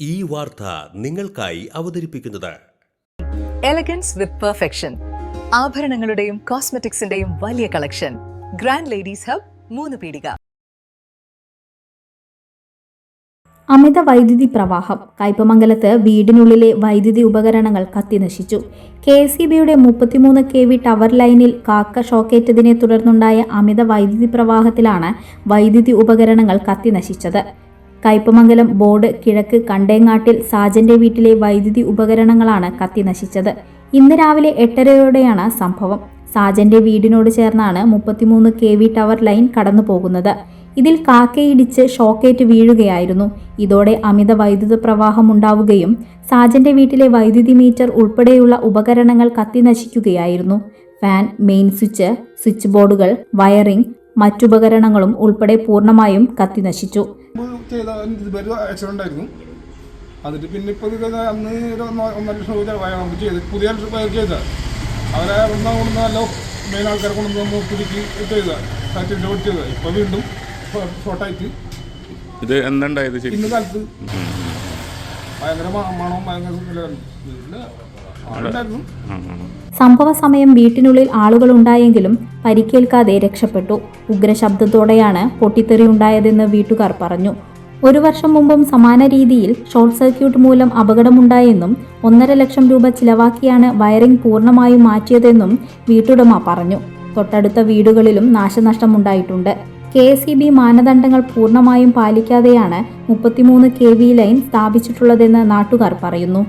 ഈ വാർത്ത നിങ്ങൾക്കായി അവതരിപ്പിക്കുന്നത്. എലഗൻസ് വിത്ത് പെർഫെക്ഷൻ ആഭരണങ്ങളുടെയും കോസ്മെറ്റിക്സിന്റെയും വലിയ കളക്ഷൻ ഗ്രാൻഡ് ലേഡീസ് ഹബ് മൂന്ന് പീടിക. അമിത വൈദ്യുതി പ്രവാഹം. കയ്പമംഗലത്ത് വീടിനുള്ളിലെ വൈദ്യുതി ഉപകരണങ്ങൾ കത്തിനശിച്ചു. കെ എസ് ഇ ബിയുടെ മുപ്പത്തിമൂന്ന് കെ വി ടവർ ലൈനിൽ കാക്ക ഷോക്കേറ്റതിനെ തുടർന്നുണ്ടായ അമിത വൈദ്യുതി പ്രവാഹത്തിലാണ് വൈദ്യുതി ഉപകരണങ്ങൾ കത്തിനശിച്ചത്. കയ്പമംഗലം ബോർഡ് കിഴക്ക് കണ്ടേങ്ങാട്ടിൽ സാജന്റെ വീട്ടിലെ വൈദ്യുതി ഉപകരണങ്ങളാണ് കത്തി നശിച്ചത്. ഇന്ന് രാവിലെ എട്ടരയോടെയാണ് സംഭവം. സാജന്റെ വീടിനോട് ചേർന്നാണ് മുപ്പത്തിമൂന്ന് കെ വി ടവർ ലൈൻ കടന്നു പോകുന്നത് ഇതിൽ കാക്കയിടിച്ച് ഷോക്കേറ്റ് വീഴുകയായിരുന്നു. ഇതോടെ അമിത വൈദ്യുത പ്രവാഹം ഉണ്ടാവുകയും സാജന്റെ വീട്ടിലെ വൈദ്യുതി മീറ്റർ ഉൾപ്പെടെയുള്ള ഉപകരണങ്ങൾ കത്തി നശിക്കുകയായിരുന്നു. ഫാൻ മെയിൻ സ്വിച്ച് സ്വിച്ച് ബോർഡുകൾ വയറിംഗ് മറ്റുപകരണങ്ങളും ഉൾപ്പെടെ പൂർണമായും കത്തിനശിച്ചു മുമ്പ് ചെയ്ത ഇതുവരെ ആക്സിഡന്റ് ആയിരുന്നു എന്നിട്ട് പിന്നെ ഇപ്പോൾ ഇത് അന്ന് ഒരു ഒന്നോ- ഒന്നര ലക്ഷം രൂപ നമുക്ക് ചെയ്ത് പുതിയ പയർ ചെയ്ത. അവരെ ഇവിടുന്ന് കൊണ്ടുവന്ന നല്ല മെയിൻ ആൾക്കാരെ കൊണ്ടുവന്ന് പുതുക്കി ചെയ്ത. സാറ്റിന്റെ ചെയ്തത് ഇപ്പോൾ വീണ്ടും ഷോർട്ടായിട്ട് ഇത് എന്തുണ്ടായത് ഇന്ന് കാലത്ത് ഭയങ്കര മണവും ഭയങ്കര സംഭവ സമയം വീട്ടിനുള്ളിൽ ആളുകൾ ഉണ്ടായെങ്കിലും പരിക്കേൽക്കാതെ രക്ഷപ്പെട്ടു. ഉഗ്രശബ്ദത്തോടെയാണ് പൊട്ടിത്തെറി ഉണ്ടായതെന്ന് വീട്ടുകാർ പറഞ്ഞു. ഒരു വർഷം മുമ്പും സമാന രീതിയിൽ ഷോർട്ട് സർക്യൂട്ട് മൂലം അപകടമുണ്ടായെന്നും ഒന്നര ലക്ഷം രൂപ ചിലവാക്കിയാണ് വയറിംഗ് പൂർണമായും മാറ്റിയതെന്നും വീട്ടുടമ പറഞ്ഞു. തൊട്ടടുത്ത വീടുകളിലും നാശനഷ്ടമുണ്ടായിട്ടുണ്ട്. കെ എസ് ബി മാനദണ്ഡങ്ങൾ പൂർണമായും പാലിക്കാതെയാണ് മുപ്പത്തിമൂന്ന് കെ വി ലൈൻ സ്ഥാപിച്ചിട്ടുള്ളതെന്ന് നാട്ടുകാർ പറയുന്നു.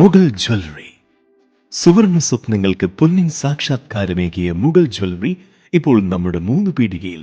മുഗൾ ജ്വല്ലറി. സുവർണ സ്വപ്നങ്ങൾക്ക് പൊന്നിൻ സാക്ഷാത്കാരമേകിയ മുഗൾ ജ്വല്ലറി ഇപ്പോൾ നമ്മുടെ മൂന്ന് പീടികയിൽ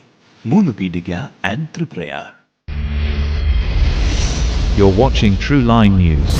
മൂന്ന് പീടിക and Triprayar You're watching True Line News.